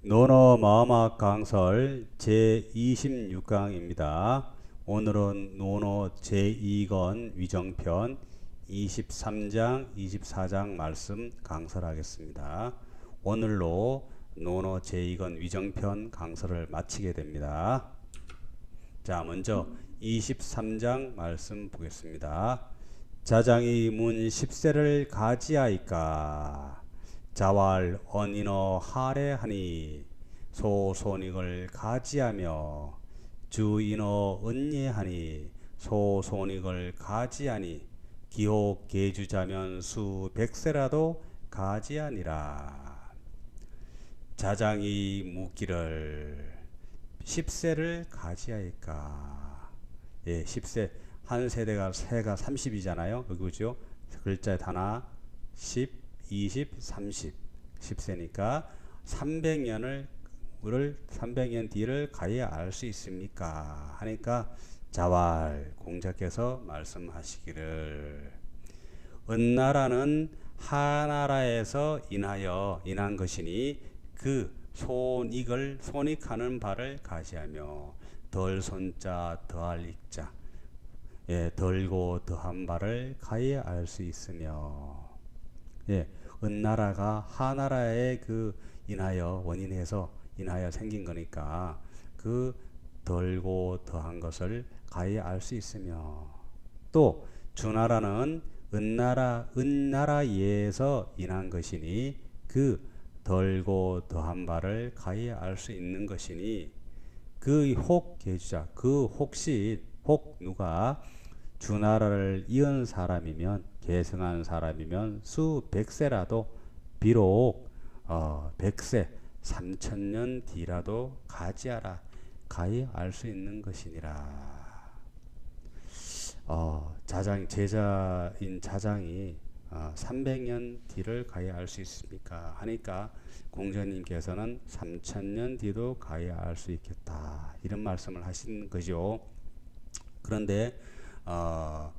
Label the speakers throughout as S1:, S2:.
S1: 노노 마음학 강설 제26강입니다. 오늘은 노노 제2권 위정편 23장, 24장 말씀 강설하겠습니다. 오늘로 노노 제2권 위정편 강설을 마치게 됩니다. 자, 먼저 23장 말씀 보겠습니다. 자장이 문 10세를 가지하이까 자왈 언인어 하래하니 소손익을 가지하며 주인어 은예하니 소손익을 가지하니 기호 계주자면 수 백세라도 가지하니라. 자장이 묻기를 10세를 가지하이까? 예 10세. 한 세대가 세가 30이잖아요. 여기 보죠? 글자에 하나 10 20, 30, 10세니까 300년을 을 300년 뒤를 가야 알수 있습니까? 하니까 자왈 공자께서 말씀하시기를 은나라는 하나라에서 인하여 인한 것이니 그 손익을 손익하는 바를 가지하며 덜 손자 더할 익자 예, 덜고 더한 바를 가야 알수 있으며 예, 은나라가 하나라에 그 인하여 원인해서 인하여 생긴 거니까 그 덜고 더한 것을 가히 알 수 있으며 또 주나라는 은나라 은나라에서 인한 것이니 그 덜고 더한 바를 가히 알 수 있는 것이니 그 혹 계주자 그 혹시 혹 누가 주나라를 이은 사람이면 계승한 사람이면 수 백세라도 비록 어, 백세 삼천년 뒤라도 가지하라 가히 알 수 있는 것이니라. 어, 자장 제자인 자장이 어, 300년 뒤를 가히 알 수 있습니까? 하니까 공자님께서는 3천년 뒤도 가히 알 수 있겠다 이런 말씀을 하신 거죠. 그런데 어,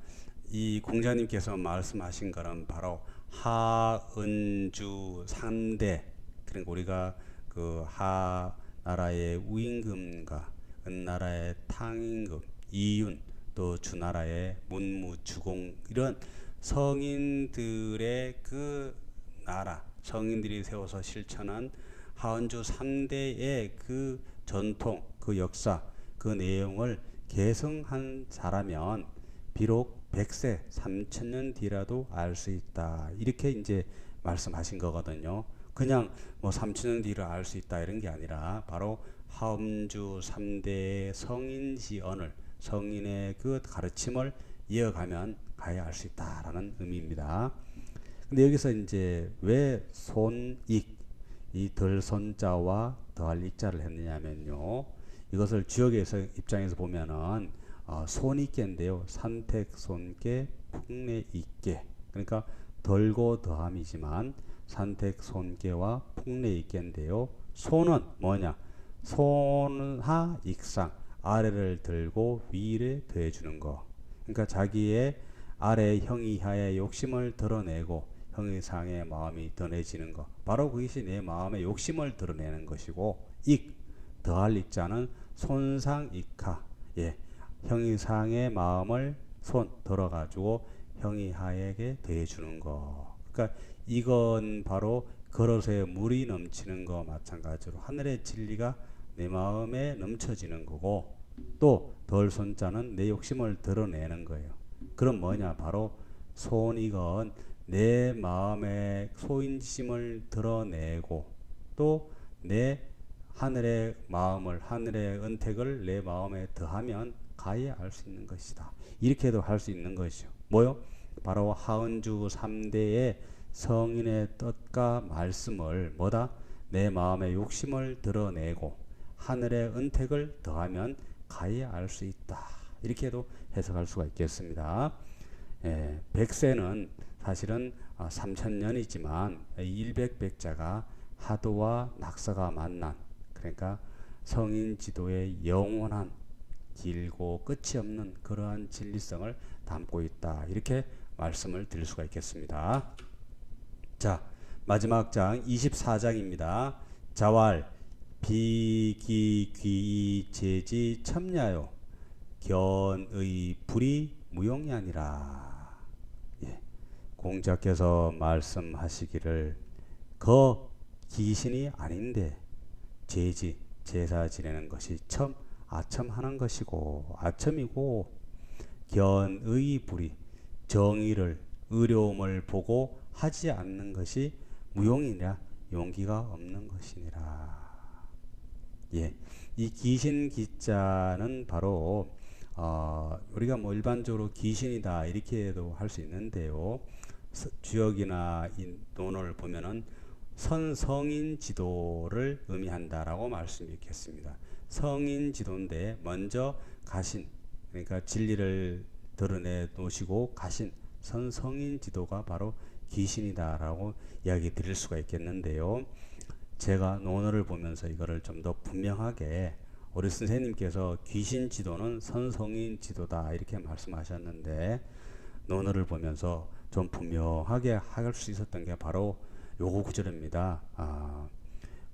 S1: 이 공자님께서 말씀하신 것은 바로 하은주 상대. 그러니까 우리가 그 하 나라의 우임금과 은나라의 탕임금 이윤 또 주나라의 문무주공 이런 성인들의 그 나라 성인들이 세워서 실천한 하은주 3대의 그 전통 그 역사 그 내용을 계승한 사라면 비록 100세, 3000년 뒤라도 알 수 있다. 이렇게 이제 말씀하신 거거든요. 그냥 뭐 3000년 뒤를 알 수 있다 이런 게 아니라 바로 하음주 3대의 성인 지언을 성인의 그 가르침을 이어가면 가야 알 수 있다라는 의미입니다. 근데 여기서 이제 왜 손익 이 덜 손자와 더할 익자를 했느냐면요. 이것을 주역에서 입장에서 보면은 어, 손익계인데요. 산택 손계 풍내 있게. 그러니까 덜고 더함이지만 산택 손계와 풍내 있게인데요. 손은 뭐냐? 손하 익상 아래를 들고 위를 더해주는 거. 그러니까 자기의 아래 형이하의 욕심을 드러내고 형이상의 마음이 드러내지는 것. 바로 그것이 내 마음의 욕심을 드러내는 것이고 익 더할 익자는 손상 익하. 예. 형이상의 마음을 손 들어가지고 형이하에게 대해주는 거. 그러니까 이건 바로 걸어서의 물이 넘치는 거 마찬가지로 하늘의 진리가 내 마음에 넘쳐지는 거고 또 덜 손자는 내 욕심을 드러내는 거예요. 그럼 뭐냐? 바로 손이건 내 마음의 소인심을 드러내고 또 내 하늘의 마음을 하늘의 은택을 내 마음에 더하면 가야 알수 있는 것이다. 이렇게도 할 수 있는 것이죠. 뭐요? 바로 하은주 3대의 성인의 뜻과 말씀을 뭐다? 내 마음의 욕심을 드러내고 하늘의 은택을 더하면 가야 알수 있다. 이렇게도 해석할 수가 있겠습니다. 예, 백세는 사실은 3천년이지만 일백백자가 하도와 낙서가 만난 그러니까 성인 지도의 영원한 길고 끝이 없는 그러한 진리성을 담고 있다. 이렇게 말씀을 드릴 수가 있겠습니다. 자, 마지막 장 24장입니다. 자왈 비기귀 제지 첨야요 견의 불이 무용이 아니라 예. 공자께서 말씀하시기를 거 귀신이 아닌데 제지 제사 지내는 것이 첨 아첨하는 것이고 아첨이고 견의 불이 정의를 의로움을 보고 하지 않는 것이 무용이라 용기가 없는 것이니라. 예, 이 귀신 기자는 바로 어, 우리가 뭐 일반적으로 귀신이다 이렇게도 할 수 있는데요. 서- 주역이나 이 논어를 보면은 선성인 지도를 의미한다라고 말씀드리겠습니다. 성인 지도인데 먼저 가신 그러니까 진리를 드러내 놓으시고 가신 선성인 지도가 바로 귀신이다라고 이야기 드릴 수가 있겠는데요. 제가 논어를 보면서 이거를 좀 더 분명하게 우리 선생님께서 귀신 지도는 선성인 지도다 이렇게 말씀하셨는데 논어를 보면서 좀 분명하게 할 수 있었던 게 바로 요거 구절입니다. 아,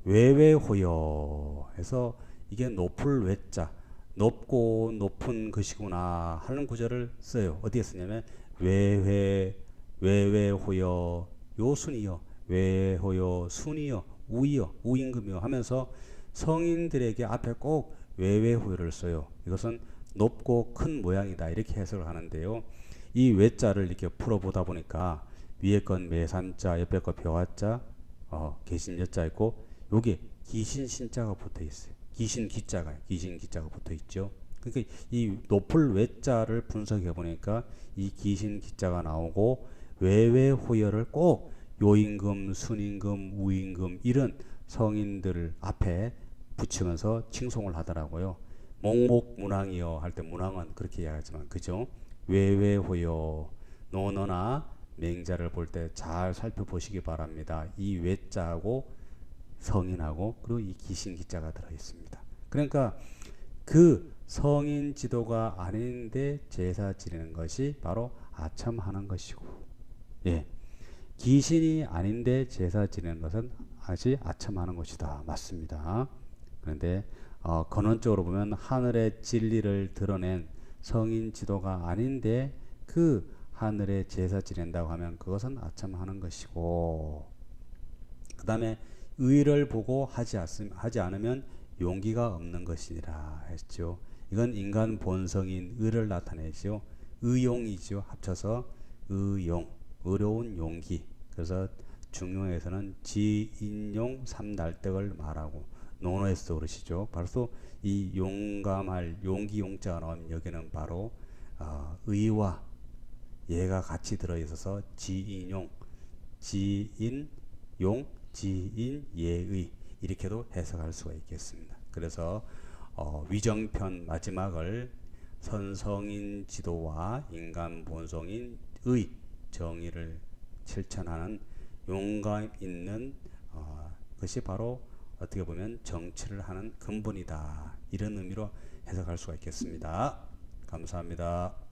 S1: 외외호여 해서 이게 높을 외자 높고 높은 것이구나 하는 구절을 써요. 어디에 쓰냐면 외회 외외호여 요순이여 외호여 순이여 우이여 우임금이여 하면서 성인들에게 앞에 꼭 외외호여를 써요. 이것은 높고 큰 모양이다 이렇게 해석을 하는데요. 이 외자를 이렇게 풀어보다 보니까 위에 건 매산자, 옆에 건 벼화자, 어, 계신 여자 있고 여기 귀신 신자가 붙어 있어요. 귀신 기자가 귀신 기자가 붙어 있죠. 그러니까 이 높을 외자를 분석해 보니까 이 귀신 기자가 나오고 외외 호열을 꼭 요임금, 순임금, 우임금 이런 성인들 앞에 붙이면서 칭송을 하더라고요. 목목문왕이여 할 때 문왕은 그렇게 이야기하지만 그죠? 외외 호여 논어나 맹자를 볼 때 잘 살펴보시기 바랍니다. 이 외자하고 성인하고 그리고 이 귀신 기자가 들어 있습니다. 그러니까 그 성인 지도가 아닌데 제사 지내는 것이 바로 아첨하는 것이고, 예, 귀신이 아닌데 제사 지내는 것은 아직 아첨하는 것이다. 맞습니다. 그런데 어, 근원적으로 보면 하늘의 진리를 드러낸 성인 지도가 아닌데 그 하늘의 제사 지낸다고 하면 그것은 아첨하는 것이고 그 다음에 의를 보고 하지, 않음, 하지 않으면 용기가 없는 것이라 했죠. 이건 인간 본성인 의를 나타내죠. 의용이죠. 합쳐서 의용, 의로운 용기. 그래서 중용에서는 지인용 삼달tek을 말하고 논어에서도 그러시죠. 바로 이 용감할 용기 용자가 나오면 여기는 바로 어, 의와 예가 같이 들어 있어서 지인용, 지인용, 지인 예의 이렇게도 해석할 수가 있겠습니다. 그래서 어, 위정편 마지막을 선성인 지도와 인간 본성인 의 정의를 실천하는 용감 있는 어, 것이 바로 어떻게 보면 정치를 하는 근본이다 이런 의미로 해석할 수가 있겠습니다. 감사합니다.